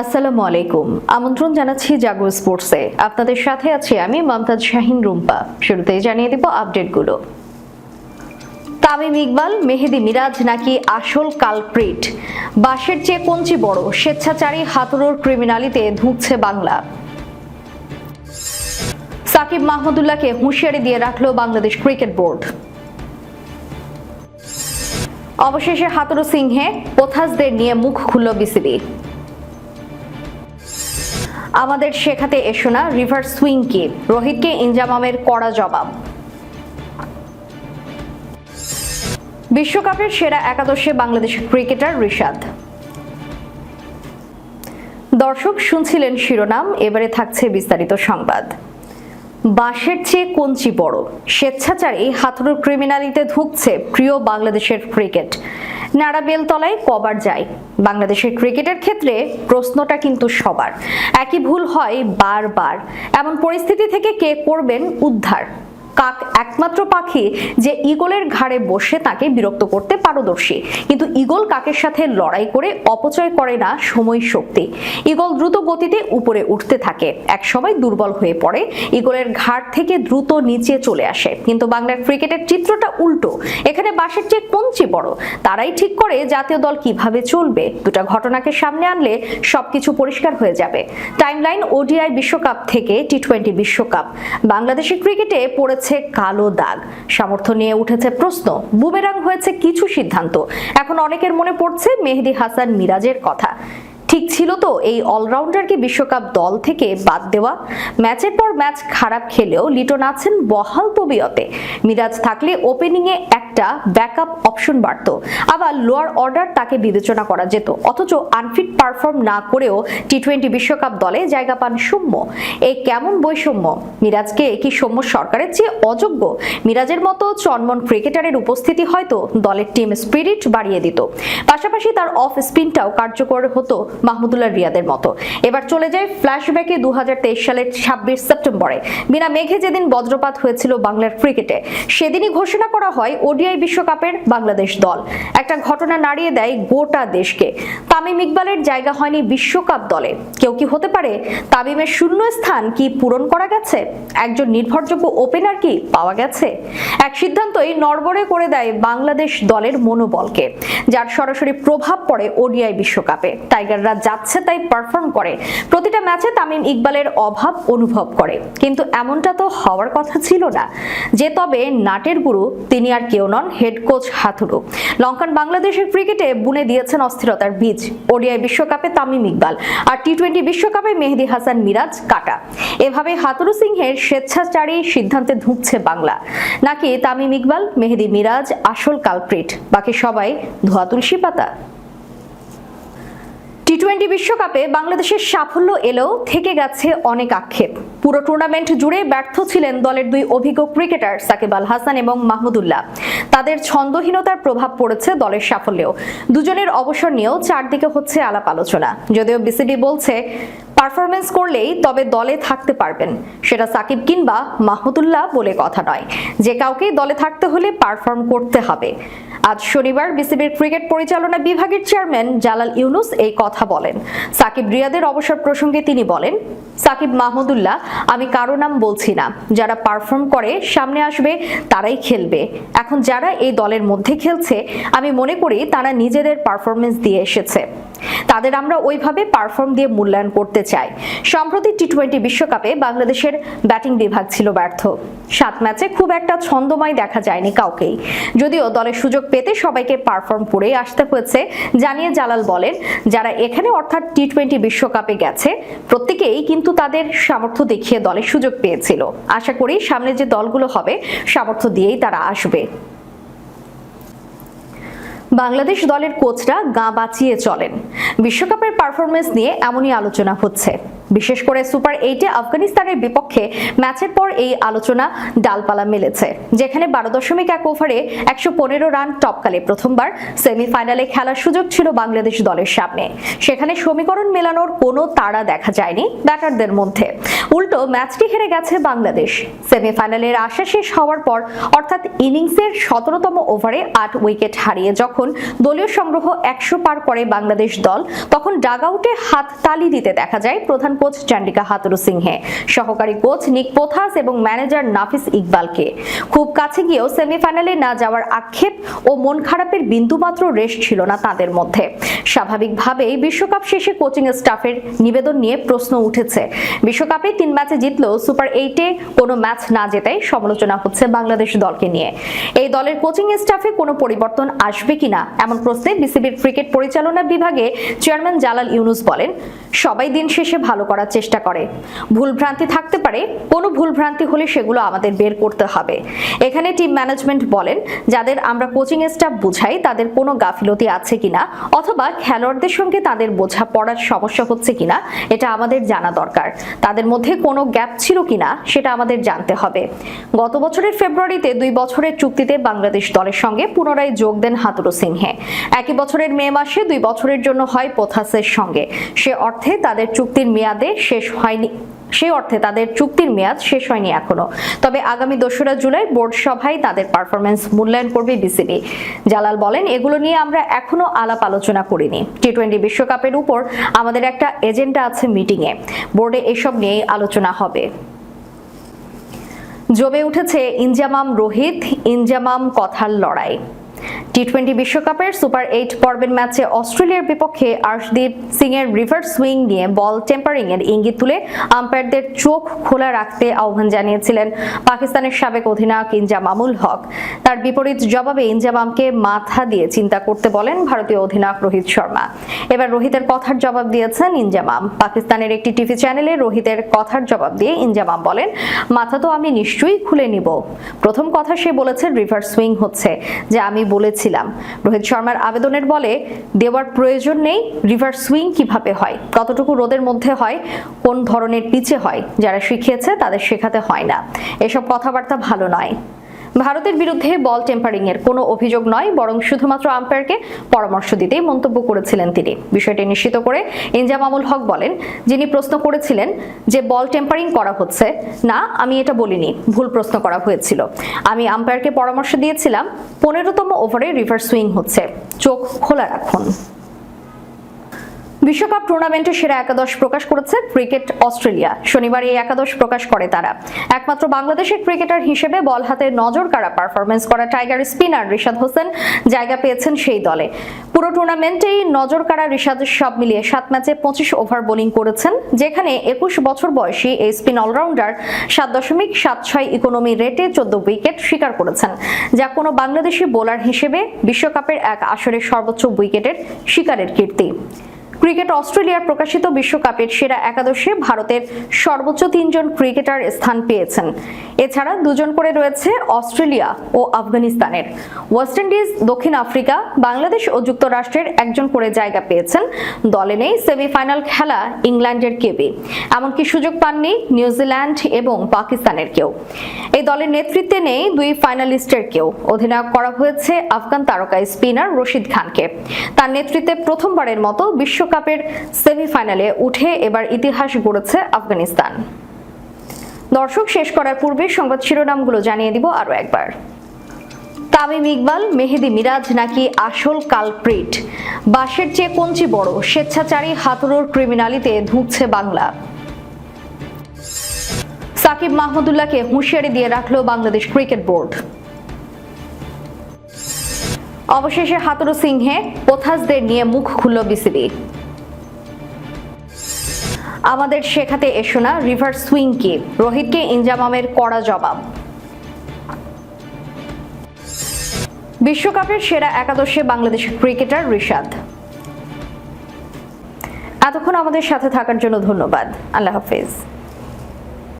আসসালামু আলাইকুম। আমন্ত্রণ জানাচ্ছি জাগো স্পোর্টসে। আপনাদের সাথে আছি আমি মমতাজ শাহিন রুম্পা। শুরুতেই জানিয়ে দেব আপডেটগুলো। তামিম ইকবাল, মেহেদি মিরাজ নাকি আসল কালপ্রিট? বাঁশের চেয়ে কঞ্চি বড়? স্বেচ্ছাচারী হাতুড়োর ক্রিমিনালিতে ধুঁকছে বাংলা। সাকিব মাহমুদুল্লাহকে হুঁশিয়ারি দিয়ে রাখল বাংলাদেশ ক্রিকেট বোর্ড। অবশেষে হাতুড়ো সিংহে পোথাসদের নিয়ে মুখ খুলল বিসিবি। আমাদের শেখাতে এসো না রিভার্স সুইং কি? রোহিতকে ইনজামামের কড়া জবাব। বিশ্বকাপের সেরা একাদশে বাংলাদেশের ক্রিকেটার রিশাদ। দর্শক শুনছিলেন শিরোনাম, এবারে থাকছে বিস্তারিত সংবাদ। বাঁশের চেয়ে কঞ্চি বড়, স্বেচ্ছাচারী হাতুড়ুর ক্রিমিনালিতে ধুঁকছে প্রিয় বাংলাদেশের ক্রিকেট। নাড়া বেলতলায় কবার যায়। বাংলাদেশের ক্রিকেটের ক্ষেত্রে প্রশ্নটা কিন্তু সবার। একই ভুল হয় বারবার। এমন পরিস্থিতি থেকে কে করবেন উদ্ধার? কাক একমাত্র পাখি যে ইগলের ঘাড়ে বসে তাকে বিরক্ত করতে পারদর্শী। কিন্তু ইগল কাকের সাথে লড়াই করে অপচয় করে না সময় শক্তি। ইগল দ্রুত গতিতে উপরে উঠতে থাকে। একসময় দুর্বল হয়ে পড়ে ইগলের ঘাট থেকে দ্রুত নিচে চলে আসে। কিন্তু বাংলার ক্রিকেটের চিত্রটা উল্টো। এখানে বাসের চেয়ে কঞ্চি বড়। তারাই ঠিক করে জাতীয় দল কীভাবে চলবে। দুটা ঘটনাকে সামনে আনলে সবকিছু পরিষ্কার হয়ে যাবে। টাইমলাইন ওডিআই বিশ্বকাপ থেকে টি টোয়েন্টি বিশ্বকাপ। বাংলাদেশের ক্রিকেটে পড়েছে কালো দাগ। সামর্থ্য নিয়ে উঠেছে প্রশ্ন। বুমেরাং হয়েছে কিছু সিদ্ধান্ত। এখন অনেকের মনে পড়ছে মেহেদি হাসান মিরাজের কথা। ঠিক ছিল তো এই অলরাউন্ডারকে বিশ্বকাপ দল থেকে বাদ দেওয়া। ম্যাচের পর ম্যাচ খারাপ খেলেও লিটন আছেন বহাল তবিয়তে। মিরাজ থাকলে ওপেনিংয়ে একটা ব্যাকআপ অপশন বাড়তো। আবার লোয়ার অর্ডার তাকে বিবেচনা করা যেত। অথচ আনফিট পারফর্ম না করেও টি টোয়েন্টি বিশ্বকাপ দলে জায়গা পান সৌম্য। এই কেমন বৈষম্য? মিরাজকে কি সৌম্য সরকারের চেয়ে অযোগ্য? মিরাজের মতো চনমন ক্রিকেটারের উপস্থিতি হয়তো দলের টিম স্পিরিট বাড়িয়ে দিত। পাশাপাশি তার অফ স্পিনটাও কার্যকর হতো মাহমুদুল্লাহ রিয়াদের মতো। এবার চলে যায় ফ্ল্যাশব্যাকে দু সালের ছাব্বিশ সেপ্টেম্বরে। বিনা মেঘে যেদিন বজ্রপাত হয়েছিল বাংলার ক্রিকেটে সেদিনই ঘোষণা করা হয় ওডিআই বিশ্বকাপের বাংলাদেশ দল। একটা ঘটনা নাড়িয়ে দেয় গোটা দেশকে। তামিম ইকবালের জায়গা হয়নি বিশ্বকাপ দলে। কেউ কি হতে পারে? তামিমের শূন্য স্থান কি পূরণ করা গেছে? একজন নির্ভরযোগ্য ওপেনার কি পাওয়া গেছে? এক সিদ্ধান্তই নড়বড়ে করে দেয় বাংলাদেশ দলের মনোবলকে, যার সরাসরি প্রভাব পড়ে ওডিআই বিশ্বকাপে। টাইগাররা যাচ্ছে তাই পারফর্ম করে। প্রতিটা ম্যাচে তামিম ইকবালের অভাব অনুভব করে। কিন্তু এমনটা তো হওয়ার কথা ছিল না। যে তবে নাটের গুরু, তিনি আর কেউ নন হেড কোচ হাথুরু লঙ্কান বাংলাদেশের ক্রিকেটে বুনে দিয়েছেন অস্থিরতার বীজ। ওডিআই বিশ্বকাপে তামিম ইকবাল আর টি টোয়েন্টি বিশ্বকাপে মেহেদি হাসান মিরাজ কাটা। এভাবে হাতুরু সিংহের স্বেচ্ছাচারী সিদ্ধান্তে ধুঁকছে বাংলা। নাকি তামিম ইকবাল, মেহেদি মিরাজ, আসল কালপ্রিট বাকি সবাই ধোয়া তুলসী পাতা। টি টোয়েন্টি বিশ্বকাপে বাংলাদেশের সাফল্য এলেও থেকে গেছে অনেক আক্ষেপ। পুরো টুর্নামেন্ট জুড়ে ব্যর্থ ছিলেন দলের দুই অভিজ্ঞ ক্রিকেটার সাকিব আল হাসান এবং মাহমুদুল্লাহ তাদের ছন্দহীনতার প্রভাব পড়েছে দলের সাফল্যেও। দুজনের অবসর নিয়েও চারদিকে হচ্ছে আলাপ আলোচনা। যদিও বিসিবি বলছে পারফরমেন্স করলেই তবে দলে থাকতে পারবেন। সেটা সাকিব কিংবা মাহমুদুল্লাহ বলে কথা নয়। যে কাউকেই দলে থাকতে হলে পারফর্ম করতে হবে। আজ শনিবার বিসিবির ক্রিকেট পরিচালনা বিভাগের চেয়ারম্যান জালাল ইউনুস এই কথা বলেন। সাকিব রিয়াদের অবসর প্রসঙ্গে তিনি বলেন, সাকিব মাহমুদুল্লাহ, আমি কারও নাম বলছি না। যারা পারফর্ম করে, সামনে আসবে, তারাই খেলবে। এখন যারা এই দলের মধ্যে খেলছে, আমি মনে করি তারা নিজেদের পারফরমেন্স দিয়ে এসেছে। তাদের আমরা ওইভাবে পারফর্ম দিয়ে মূল্যায়ন করতে চাই। সম্প্রতি টি টোয়েন্টি বিশ্বকাপে বাংলাদেশের ব্যাটিং বিভাগ ছিল ব্যর্থ। সাত ম্যাচে খুব একটা ছন্দময় দেখা যায়নি কাউকেই। যদিও দলের সুযোগ পেতে সবাইকে পারফর্ম করে আসতে হয়েছে, জানিয়ে জালাল বলেন, যারা এখানে অর্থাৎ টি টোয়েন্টি বিশ্বকাপে গেছে, প্রত্যেকেই কিন্তু তাদের সামর্থ্য দেখিয়ে দলের সুযোগ পেয়েছিল। আশা করি সামনে যে দলগুলো হবে, সামর্থ্য দিয়েই তারা আসবে। বাংলাদেশ দলের কোচরা গা বাঁচিয়ে চলেন। বিশ্বকাপের পারফরমেন্স নিয়ে এমনই আলোচনা হচ্ছে। বিশেষ করে সুপার এইটে আফগানিস্তানের বিপক্ষে ম্যাচের পর এই আলোচনা ডালপালা মেলেছে, যেখানে বারো দশমিক এক ওভারে একশো পনেরো রান টপকালে প্রথমবার। সেমিফাইনালে খেলার সুযোগ ছিল বাংলাদেশ দলের সামনে। সেখানে সমীকরণ মেলানোর কোনো তাড়া দেখা যায়নি ব্যাটারদের মধ্যে। উল্টো ম্যাচটি হেরে গেছে বাংলাদেশ। সেমিফাইনালের আশা শেষ হওয়ার পর অর্থাৎ ইনিংসের সতেরোতম ওভারে আট উইকেট হারিয়ে যখন দলীয় সংগ্রহ একশো পার করে বাংলাদেশ দল, তখন ডাগ আউটে হাত তালি দিতে দেখা যায় প্রধান কোচ চন্ডিকা হাতুরু সিংহে। সহকারী কোচ নিক পোথাস এবং ম্যানেজার নাফিস ইকবালকে। খুব কাছে গিয়েও সেমিফাইনালে না যাওয়ার আক্ষেপ ও মন খারাপের বিন্দুমাত্র রেশ ছিল না তাদের মধ্যে। স্বাভাবিকভাবেই বিশ্বকাপ শেষে কোচিং স্টাফের নিবেদন নিয়ে প্রশ্ন উঠেছে। বিশ্বকাপে তিন ম্যাচে জিতলেও সুপার এইটে কোনো ম্যাচ না জেতাই সমালোচনা হচ্ছে বাংলাদেশ দলকে নিয়ে। এই দলের কোচিং স্টাফে কোনো পরিবর্তন আসবে কিনা এমন প্রশ্নে বিসিবির ক্রিকেট পরিচালনা বিভাগে চেয়ারম্যান জালাল ইউনুস বলেন, সবাই দিন শেষে ভালো করার চেষ্টা করে। ভুলভ্রান্তি থাকতে পারে, কোনো ভুলভ্রান্তি হলে সেগুলো আমাদের বের করতে হবে। এখানে টিম ম্যানেজমেন্ট বলেন, যাদের আমরা কোচিং স্টাফ বুঝাই, তাদের কোনো গাফিলতি আছে কিনা, অথবা খেলোয়াড়দের সঙ্গে তাদের বোঝা পড়ার সমস্যা হচ্ছে কিনা, এটা আমাদের জানা দরকার। তাদের মধ্যে কোনো গ্যাপ ছিল কিনা, সেটা আমাদের জানতে হবে। গত বছরের ফেব্রুয়ারিতে দুই বছরের চুক্তিতে বাংলাদেশ দলের সঙ্গে পুনরায় যোগ দেন হাতুরু সিংহে। একই বছরের মে মাসে দুই বছরের জন্য হয় পোথাসের সঙ্গে। সে অর্থে তাদের চুক্তির মেয়াদে শেষ হয়নি। সেই অর্থে তাদের চুক্তির মেয়াদ শেষ হয়নি এখনও। তবে আগামী দোসরা জুলাই বোর্ড সভায় তাদের পারফরমেন্স মূল্যায়ন করবে বিসিবি। জালাল বলেন, এগুলো নিয়ে আমরা এখনও আলাপ আলোচনা করিনি। টি টোয়েন্টি বিশ্বকাপের উপর আমাদের একটা এজেন্ডা আছে মিটিংয়ে। বোর্ডে এসব নিয়েই আলোচনা হবে। জমে উঠেছে ইনজামাম রোহিত, ইনজামাম কথার লড়াই। টি টোয়েন্টি বিশ্বকাপের সুপার এইট পর্বের ম্যাচে অস্ট্রেলিয়ার বিপক্ষে আর্শদীপ সিং এর রিভার্স সুইং নিয়ে বল টেম্পারিং এর ইঙ্গিত তুলে আম্পায়ারদের চোখ খোলা রাখতে আহ্বান জানিয়েছিলেন পাকিস্তানের সাবেক অধিনায়ক ইনজামামুল হক। তার বিপরীত জবাবে ইনজামামকে মাথা দিয়ে চিন্তা করতে বলেন ভারতীয় অধিনায়ক রোহিত শর্মা। এবার রোহিতের কথার জবাব দিয়েছেন ইনজামাম পাকিস্তানের একটি টিভি চ্যানেলে রোহিতের কথার জবাব দিয়ে ইনজামাম বলেন, মাথা তো আমি নিশ্চয়ই খুলে নিব। প্রথম কথা সে বলেছে, রিভার্স সুইং হচ্ছে, যে আমি বলেছিলাম। রোহিত শর্মার আবেদনের বলে, দেওয়ার প্রয়োজন নেই রিভার সুইং কীভাবে হয়, কতটুকু রোদের মধ্যে হয়, কোন ধরনের পিচে হয়, যারা শিখিয়েছে তাদের শেখাতে হয় না। এসব কথাবার্তা ভালো নয়। ভারতের বিরুদ্ধে বল টেম্পারিং এর কোনো অভিযোগ নয়, বরং শুধুমাত্র আম্পায়ারকে পরামর্শ দিতেই মন্তব্য করেছিলেন তিনি। বিষয়টি নিশ্চিত করে ইনজামামুল হক বলেন, যিনি প্রশ্ন করেছিলেন যে বল টেম্পারিং করা হচ্ছে, না, আমি এটা বলিনি, ভুল প্রশ্ন করা হয়েছিল। আমি আম্পায়ারকে পরামর্শ দিয়েছিলাম, পনেরোতম ওভারে রিভার্স সুইং হচ্ছে, চোখ খোলা রাখুন। বিশ্বকাপ টুর্নামেন্টে সেরা একাদশ প্রকাশ করেছে ক্রিকেট অস্ট্রেলিয়া। শনিবার এই একাদশ প্রকাশ করে তারা। একমাত্র বাংলাদেশের ক্রিকেটার হিসেবে বল হাতে নজর কাড়া পারফরমেন্স করা টাইগার স্পিনার রিশাদ হোসেন জায়গা পেয়েছেন সেই দলে। পুরো টুর্নামেন্টেই নজর কাড়া রিশাদ সব মিলিয়ে সাত ম্যাচে পঁচিশ ওভার বোলিং করেছেন, যেখানে একুশ বছর বয়সী এই স্পিন অলরাউন্ডার সাত দশমিক সাত ছয় ইকোনমি রেটে চোদ্দ উইকেট শিকার করেছেন, যা কোনো বাংলাদেশি বোলার হিসেবে বিশ্বকাপের এক আসরের সর্বোচ্চ উইকেটের শিকারের কীর্তি। ক্রিকেট অস্ট্রেলিয়ার প্রকাশিত বিশ্বকাপের সেরা একাদশে ভারতের সর্বোচ্চ তিনজন ক্রিকেটার স্থান পেয়েছেন। এছাড়া দুজন করে রয়েছে অস্ট্রেলিয়া ও আফগানিস্তানের। ওয়েস্ট ইন্ডিজ, দক্ষিণ আফ্রিকা, বাংলাদেশ ও যুক্তরাষ্ট্রের একজন করে জায়গা পেয়েছেন। দলে নেই সেমিফাইনাল খেলা ইংল্যান্ডের কেবি। এমনকি সুযোগ পাননি নিউজিল্যান্ড এবং পাকিস্তানের কেউ। এই দলের নেতৃত্বে নেই দুই ফাইনালিস্টের কেউ। অধিনায়ক করা হয়েছে আফগান তারকা স্পিনার রশিদ খানকে। তার নেতৃত্বে প্রথমবারের মতো বিশ্বকাপের সেমিফাইনালে উঠে এবার ইতিহাস গড়েছে আফগানিস্তান। দর্শক, শেষ করার পূর্বে সংবাদ শিরোনামগুলো জানিয়ে দিব আরও একবার। তামিম ইকবাল, মেহেদি মিরাজ নাকি আসল কালপ্রিট? বাসের চেয়ে কঞ্চি বড়? স্বেচ্ছাচারী হাতুড়োর ক্রিমিনালিতে ধুঁকছে বাংলা। সাকিব মাহমুদুল্লাহকে হুঁশিয়ারি দিয়ে রাখল বাংলাদেশ ক্রিকেট বোর্ড। অবশেষে হাতুরু সিংহে পোথাসদের নিয়ে মুখ খুলল বিসিবি। আমাদের শেখাতে এসো না, রিভার সুইং কি? রোহিতকে ইনজামামের কড়া জবাব। বিশ্বকাপের সেরা একাদশে বাংলাদেশের ক্রিকেটার রিশাদ। এতক্ষণ আমাদের সাথে থাকার জন্য ধন্যবাদ। আল্লাহ হাফিজ।